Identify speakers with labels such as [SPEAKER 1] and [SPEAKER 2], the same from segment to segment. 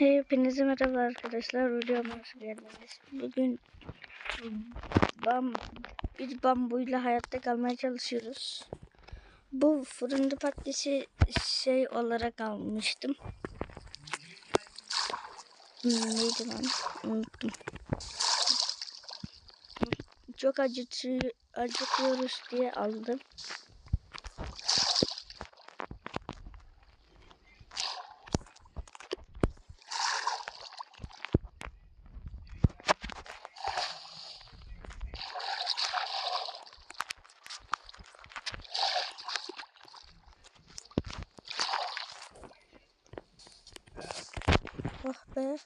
[SPEAKER 1] Hepinize merhaba arkadaşlar. Videoma geldiniz. Bugün bam, bir bambuyla hayatta kalmaya çalışıyoruz. Bu fırında patatesi şey olarak almıştım. Hmm, Neydi lan? Unuttum. Çok acıtı, acıtıyoruz diye aldım. Oh be.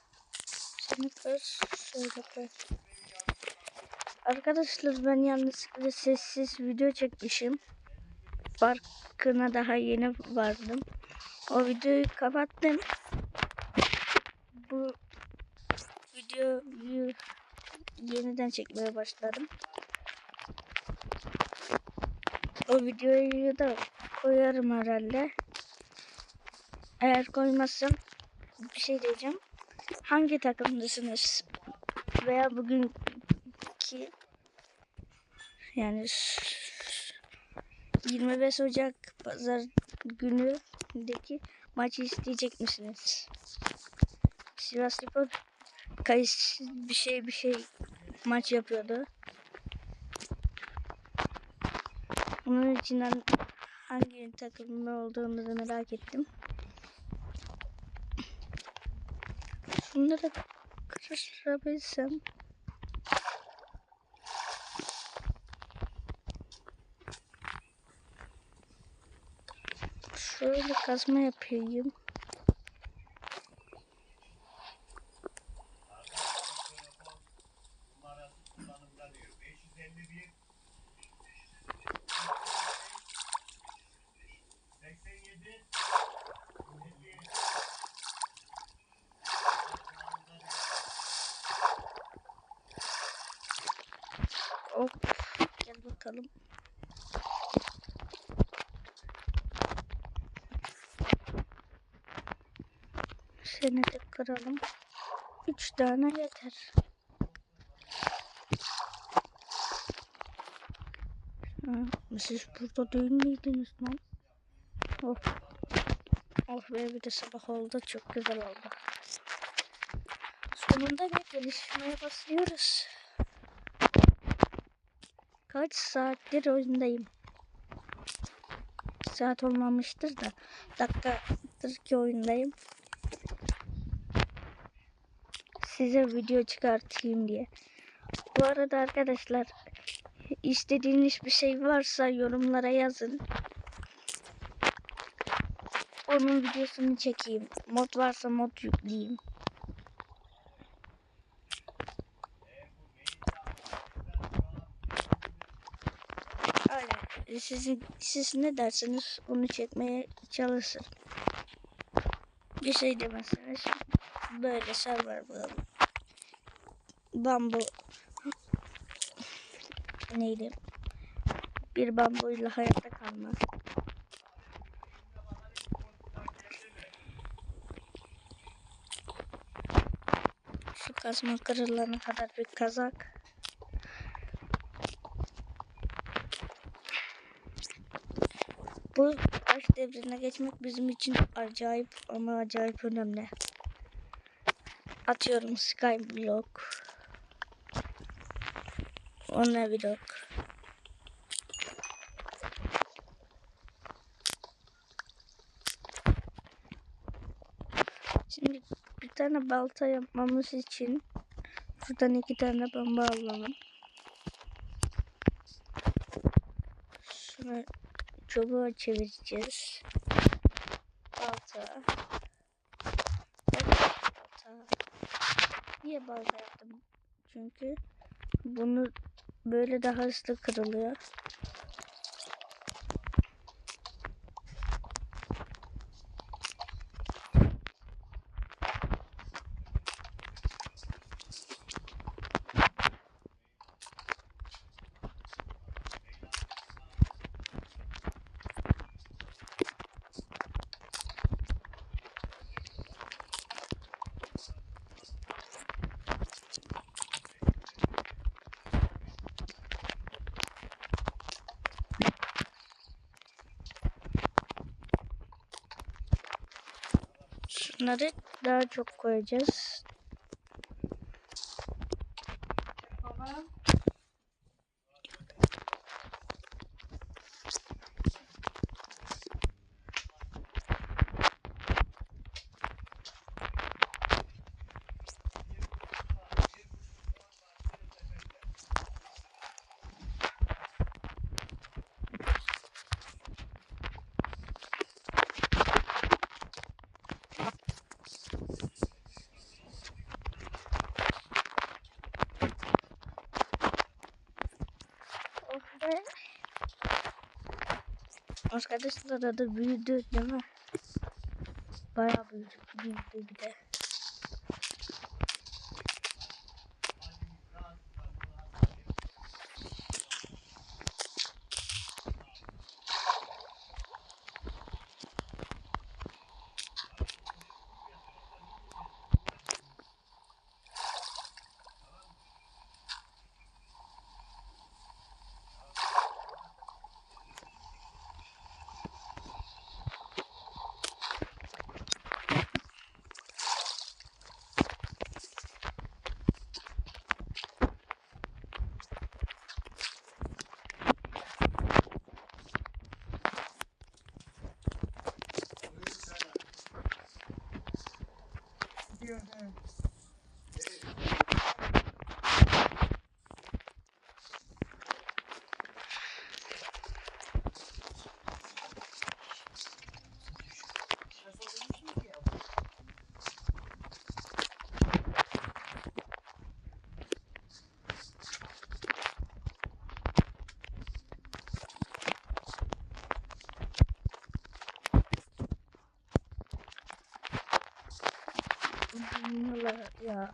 [SPEAKER 1] Kır. Şöyle. Arkadaşlar ben yanlışlıkla sessiz video çekmişim. Farkına daha yeni vardım. O videoyu kapattım. Bu videoyu yeniden çekmeye başladım. O videoyu da koyarım herhalde. Eğer koymazsam bir şey diyeceğim. Hangi takımdasınız? Veya bugünkü yani 25 Ocak pazar günündeki maçı isteyecek misiniz? Sivasspor kayıs bir şey bir şey maç yapıyordu. Bunun içinden hangi takımda olduğumuzu merak ettim. Bunları kırabilsem. Şöyle kazma yapayım. Hop. Gel bakalım. Seni de kıralım. Üç tane yeter. Siz burada değil miydiniz lan? Oh. Oh be bir de sabah oldu. Çok güzel oldu. Sonunda bir gelişmeye başlıyoruz. Kaç saattir oyundayım. Saat olmamıştır da dakikadır ki oyundayım. Size video çıkartayım diye. Bu arada arkadaşlar istediğiniz bir şey varsa yorumlara yazın. Onun videosunu çekeyim. Mod varsa mod yükleyeyim. Öyle. Sizin, siz ne derseniz onu çekmeye çalışırım. Bir şey demezseniz böyle server bulalım. Bambu neydi? Bir bambuyla hayatta kalma. Şu kazma kırılana kadar bir kazak. Bu taş devrine geçmek bizim için acayip ama acayip önemli. Atıyorum Skyblock. O ne blok? Şimdi bir tane balta yapmamız için buradan iki tane bomba alalım. Şunu çubuğa çevireceğiz. Balta. Balta. Niye balta yaptım? Çünkü bunu böyle daha hızlı kırılıyor. Bunları daha çok koyacağız. Oh be. Arkadaşlar da büyüdü değil mi? Bayağı büyüdü, büyüdü bir de. Bunlar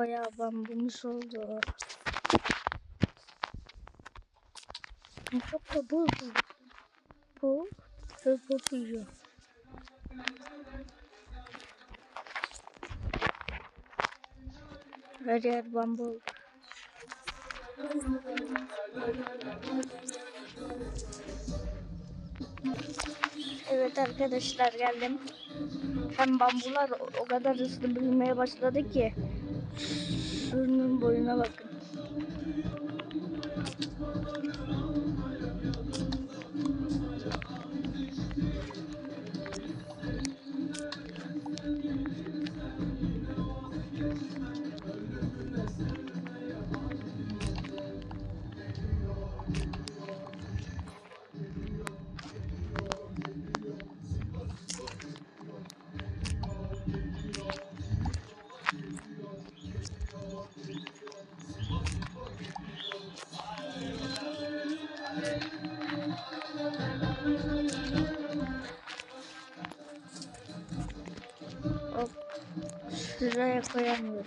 [SPEAKER 1] Bayağı bambumuz oldu. Çok da bu. Bu ve bu büyüyor. Her yer bambu. Evet arkadaşlar geldim. Hem bambular o kadar hızlı büyümeye başladı ki. Şunun boyuna bakın. Şuraya koyamıyorum.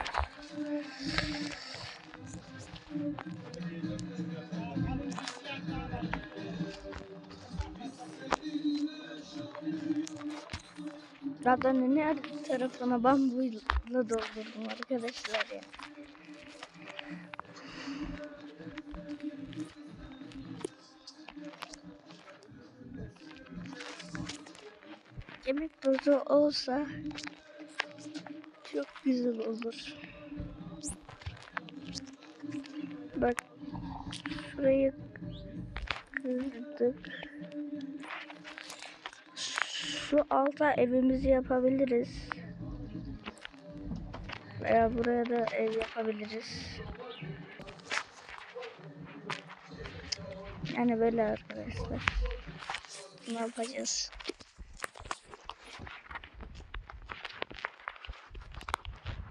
[SPEAKER 1] Zaten her tarafına bambuyla doldurdum arkadaşlar ya. Kemik tozu olsa güzel olur. Bak şurayı kırdık. Şu alta evimizi yapabiliriz. Veya buraya da ev yapabiliriz. Yani böyle arkadaşlar. Ne yapacağız?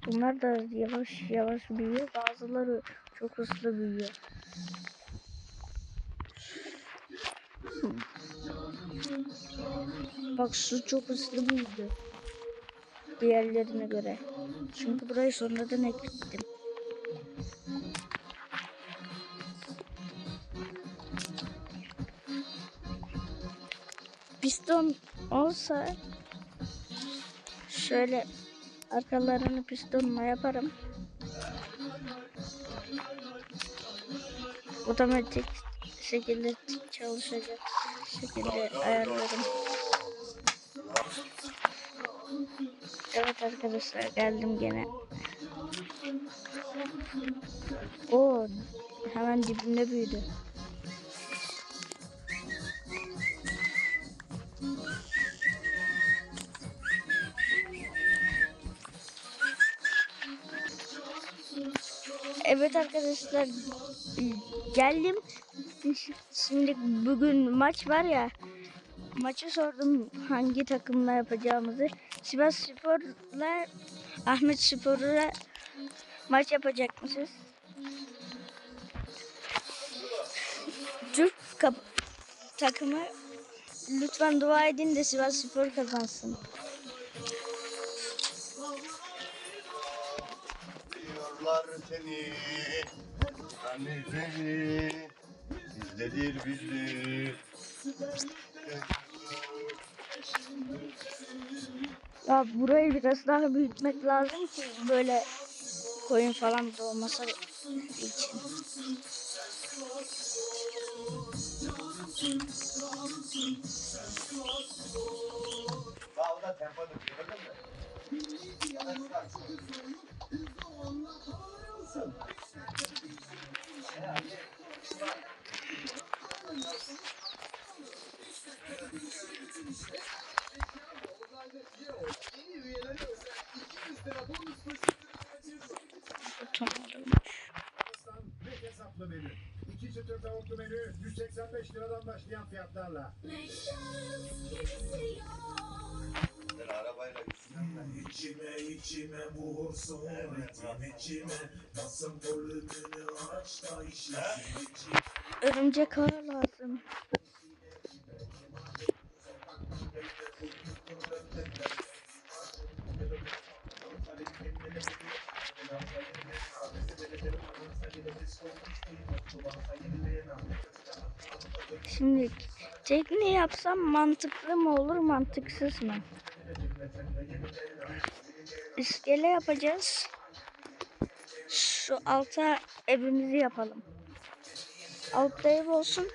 [SPEAKER 1] Bunlar da yavaş yavaş büyüyor. Bazıları çok hızlı büyüyor. Bak su çok hızlı büyüdü. Diğerlerine göre. Çünkü burayı sonradan ekledim. Piston olsa şöyle arkalarını pistonla yaparım. Otomatik şekilde çalışacak şekilde ayarlarım. Evet arkadaşlar geldim gene. O hemen dibimde büyüdü. Evet arkadaşlar geldim. Şimdi bugün maç var ya. Maçı sordum hangi takımla yapacağımızı. Sivas Spor'la Ahmet Spor'la maç yapacak mısınız? Türk takımı lütfen dua edin de Sivas Spor kazansın.
[SPEAKER 2] Seni, hani seni, bizdedir bizdir.
[SPEAKER 1] Ya burayı biraz daha büyütmek lazım ki böyle koyun falan doğması için.
[SPEAKER 2] Sağda
[SPEAKER 3] Ve hesaplı menü. İki çıtır tavuklu menü 185 liradan başlayan fiyatlarla.
[SPEAKER 4] İçime içime vursun ritim içime Basın volümünü aç da işlesin
[SPEAKER 1] Örümcek ağı lazım. Yapsam mantıklı mı olur mantıksız mı? İskele yapacağız. Şu alta evimizi yapalım. Altta ev olsun.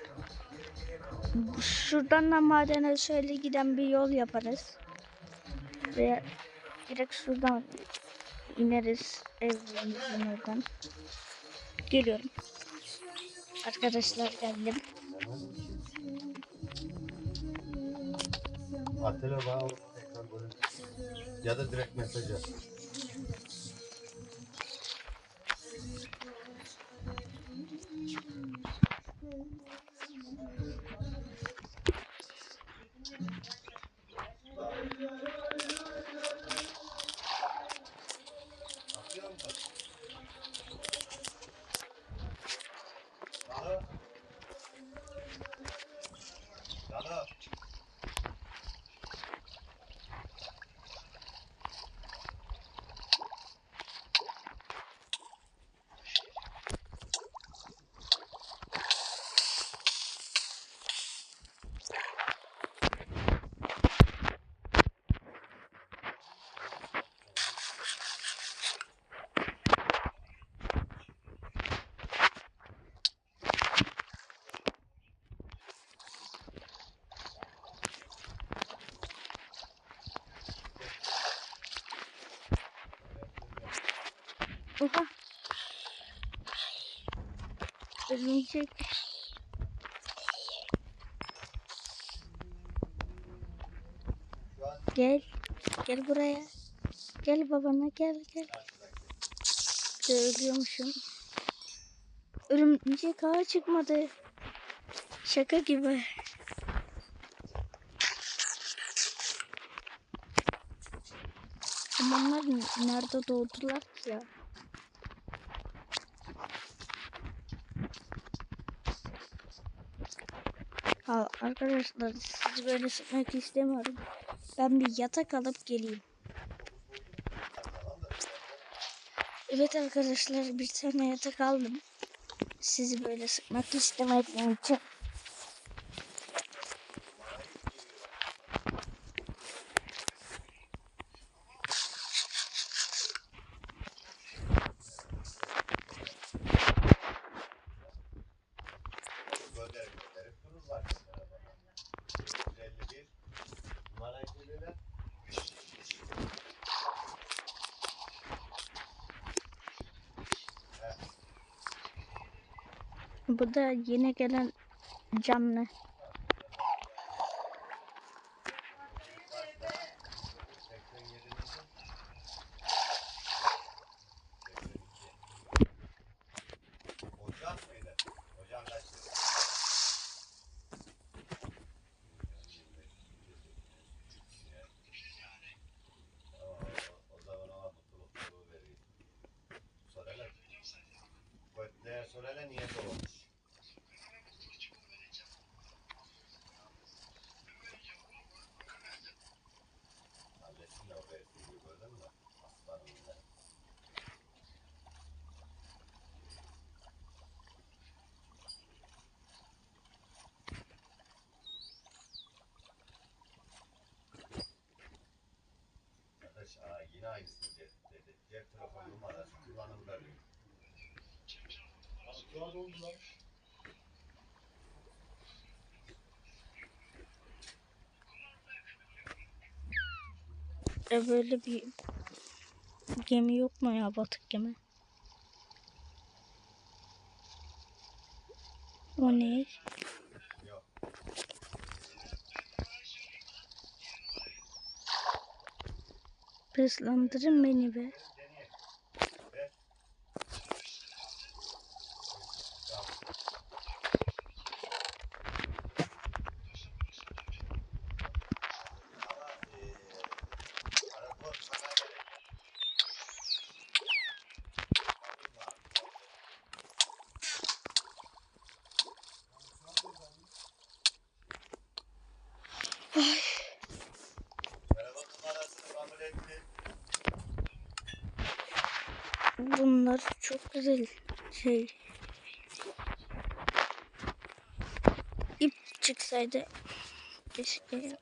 [SPEAKER 1] Şuradan da madene şöyle giden bir yol yaparız. Veya direkt şuradan ineriz evimizin oradan. Geliyorum. Arkadaşlar geldim.
[SPEAKER 2] Atilla bana tekrar böyle. Ya da direkt mesaj at. Daha. Daha.
[SPEAKER 1] Oha.
[SPEAKER 2] An
[SPEAKER 1] Gel. Gel buraya. Gel babana gel gel. Ölüyormuşum. Örümcek ağa çıkmadı. Şaka gibi. Ama onlar nerede doğdular ki ya? Ha, arkadaşlar sizi böyle sıkmak istemiyorum. Ben bir yatak alıp geleyim. Evet arkadaşlar bir tane yatak aldım. Sizi böyle sıkmak istemediğim için. Bu da yeni gelen canlı.
[SPEAKER 2] Yine aynısını dedi. Cep telefon numarası kullanımda diyor.
[SPEAKER 1] E böyle bir gemi yok mu ya batık gemi? O ne? Hızlandırın beni be.
[SPEAKER 2] Deneyelim. Ver. Tamam. Ama eee araba sana gerek. Merhaba numarasını kabul etti.
[SPEAKER 1] Bunlar çok güzel şey. İp çıksaydı keşke.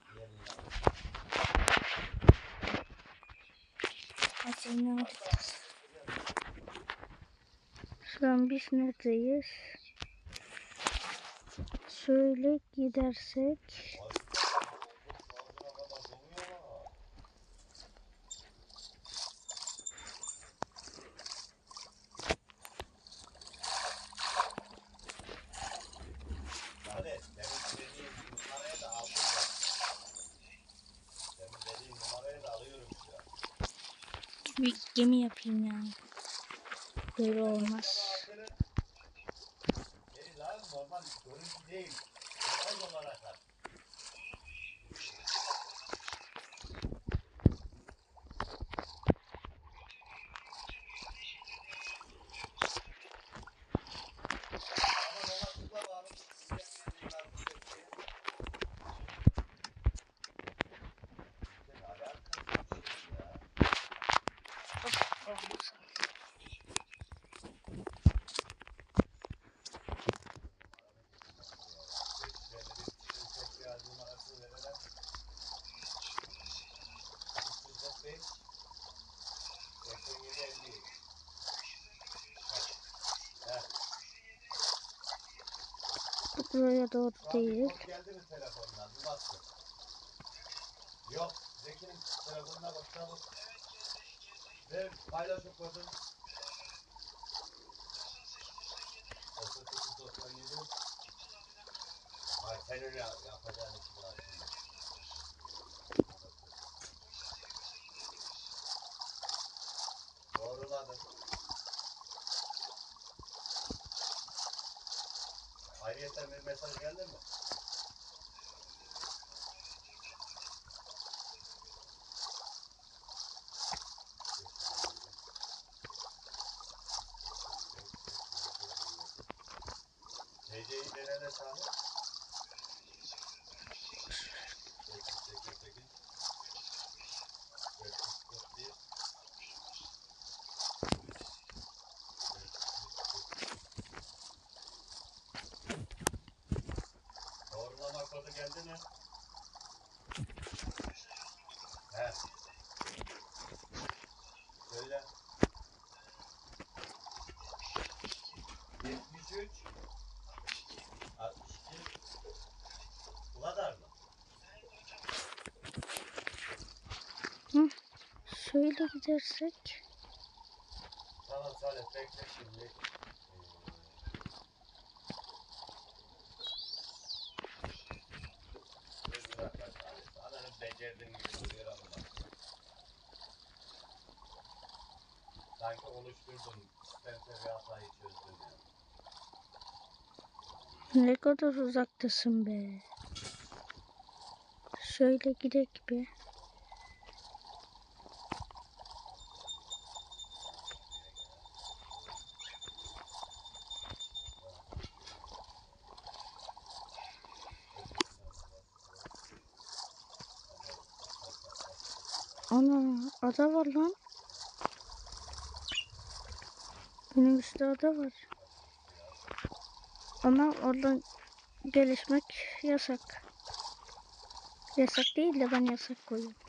[SPEAKER 1] Şu an biz neredeyiz? Şöyle gidersek
[SPEAKER 2] Yani demin dediğim numarayı da aldım ben. Demin dediğim numarayı da alıyorum şu an.
[SPEAKER 1] bir gemi yapayım ya. Böyle olmaz.
[SPEAKER 2] Normal değil. Normal olarak at. Ama ona tıkla bağlı.
[SPEAKER 1] Buraya doğru değil.
[SPEAKER 2] Yok. Zeki'nin telefonuna bak çabuk. Ver paylaş o kodu. 9897 Ay sen öyle yapacağın işi var şimdi. Doğruladım. Ayrıyeten bir mesaj geldi mi? TC'yi denene sahip. 888 441 şöyle gidersek.
[SPEAKER 1] Tamam Salih bekle şimdi. Becerdiğin gibi duruyor ama. Sanki oluşturdum. Hatayı çözdüm.
[SPEAKER 2] Ne kadar uzaktasın be. Şöyle gidek bir. Ana ada var lan. Önümüzde ada var. Ama oradan gelişmek yasak. Yasak değil de ben yasak koyuyorum.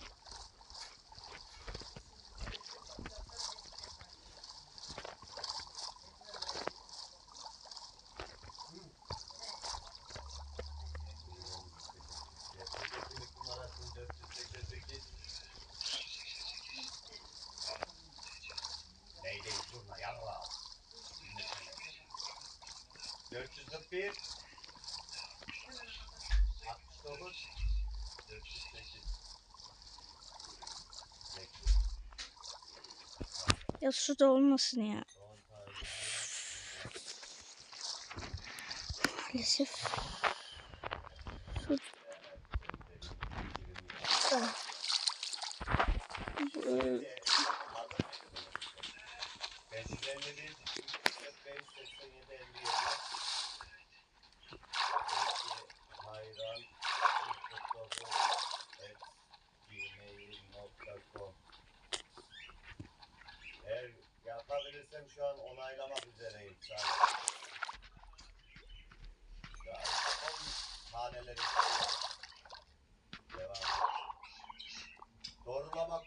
[SPEAKER 2] Ya su da olmasın ya. Maalesef.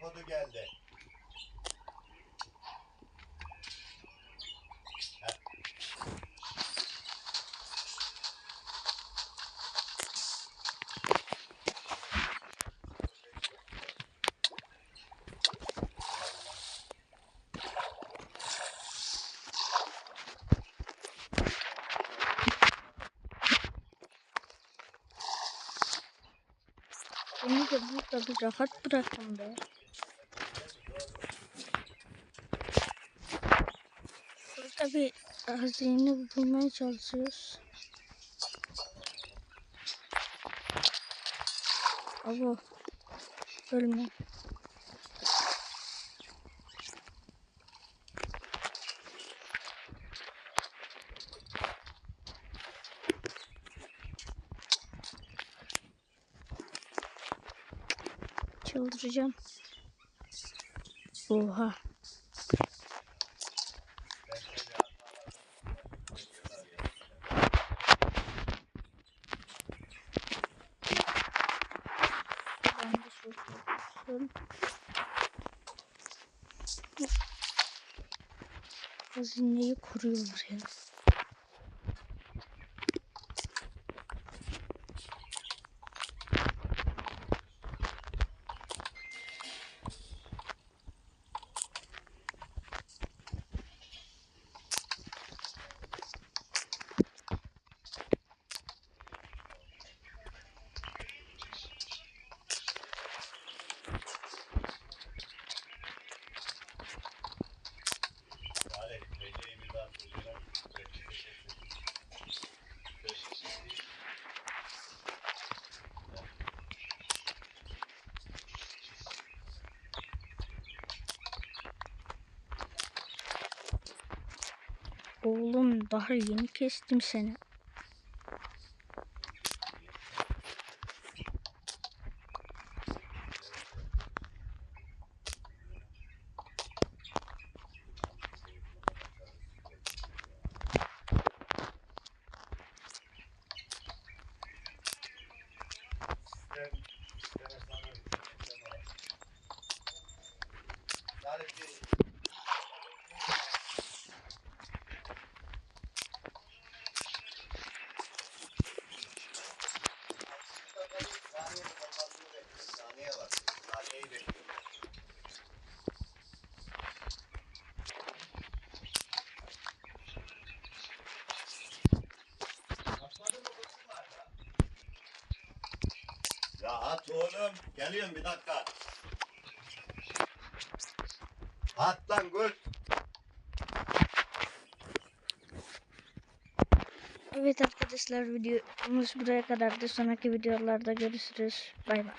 [SPEAKER 1] Kodu geldi.
[SPEAKER 2] Beni de burada bir rahat bırakın be. Burada bir hazine bulmaya çalışıyoruz. Abo. Ölme. Çıldıracağım. Oha. Ben de şöyle yapıyorum. Hazineyi kuruyorlar ya.
[SPEAKER 1] Salih, BC'yi bir daha söylüyorum. 588. 588.
[SPEAKER 2] Daha yeni kestim seni.
[SPEAKER 1] Sistem, sisteme sana bir sistem var. Salih, bir-
[SPEAKER 2] Oğlum geliyorum bir dakika. At lan gül.
[SPEAKER 1] Evet arkadaşlar videomuz buraya kadardı. Sonraki videolarda görüşürüz. Bay bay.